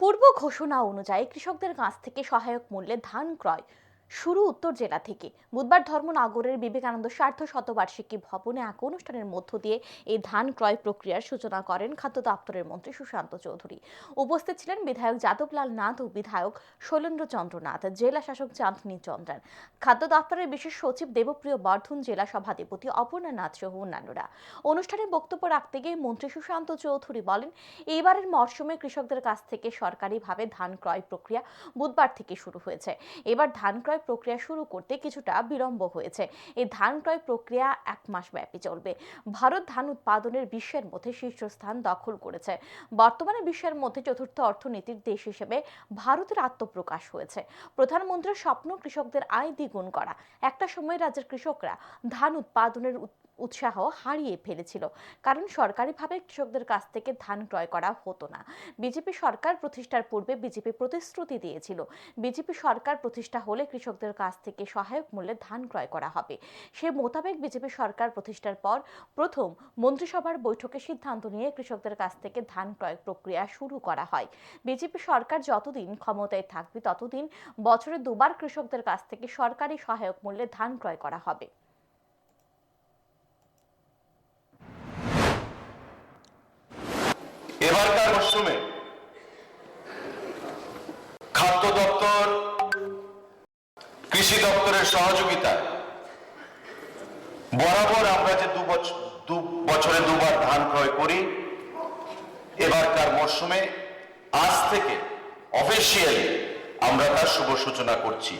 পূর্ব ঘোষণা অনুযায়ী কৃষকদের কাছ থেকে সহায়ক মূল্যে ধান ক্রয় শুরু উত্তর জেলা থেকে। বুধবার ধর্মনগরের বিবেকানন্দ স্বার্থ শতবার্ষিকী ভবনে এক অনুষ্ঠানের মধ্য দিয়ে এই ধান ক্রয় প্রক্রিয়ার সূচনা করেন খাদ্য দপ্তরের মন্ত্রী সুশান্ত চৌধুরী। উপস্থিত ছিলেন বিধায়ক যাদবলাল নাথ ও বিধায়ক শৈলেন্দ্র চন্দ্র নাথ, জেলা শাসক চাঁদনী চন্দ্রান। খাদ্য দপ্তরের বিশেষ সচিব দেবপ্রিয় বর্ধন, জেলা সভাধিপতি অপর্ণা নাথ সহ অন্যান্যরা। অনুষ্ঠানে বক্তব্য রাখতে গিয়ে মন্ত্রী সুশান্ত চৌধুরী বলেন, এইবারের মরশুমে কৃষকদের কাছ থেকে সরকারিভাবে ধান ক্রয় প্রক্রিয়া বুধবার থেকে শুরু হয়েছে। এবার ধান ক্রয় প্রক্রিয়া শুরু করতে কিছুটা বিলম্ব হয়েছে। এই ধান ক্রয় প্রক্রিয়া এক মাস ব্যাপী চলবে। ভারত ধান উৎপাদনের বিশ্বের মধ্যে শীর্ষস্থান দখল করেছে। বর্তমানে বিশ্বের মধ্যে চতুর্থ অর্থনীতির দেশ হিসেবে ভারতের আত্মপ্রকাশ হয়েছে। প্রধানমন্ত্রীর স্বপ্ন কৃষকদের আয় দ্বিগুণ করা। একটা সময় রাজ্যের কৃষকরা ধান উৎপাদনের উৎসাহ হারিয়ে ফেলেছিল। কারণ সরকারিভাবে কৃষকদের কাছ থেকে ধান ক্রয় করা হতো না। বিজেপি সরকার প্রতিষ্ঠার পূর্বে বিজেপি প্রতিশ্রুতি দিয়েছিল। বিজেপি সরকার প্রতিষ্ঠা হলে কৃষকদের কাছ থেকে সহায়ক মূল্যে ধান ক্রয় করা হবে। সে মোতাবেক বিজেপি সরকার প্রতিষ্ঠার পর প্রথম মন্ত্রিসভার বৈঠকে সিদ্ধান্ত নিয়ে কৃষকদের কাছ থেকে ধান ক্রয় প্রক্রিয়া শুরু করা হয়। বিজেপি সরকার যতদিন ক্ষমতায় থাকবে ততদিন বছরে দুবার কৃষকদের কাছ থেকে সরকারি সহায়ক মূল্যে ধান ক্রয় করা হবে। এবারকার মরশুমে খাদ্য দপ্তর কৃষি দপ্তরের সহযোগিতায়। বরাবর আমরা যে দু বছর দু বছরে দুবার ধান ক্রয় করি, এবারকার মরশুমে, আজ থেকে অফিসিয়ালি আমরা তার শুভ সূচনা করছি।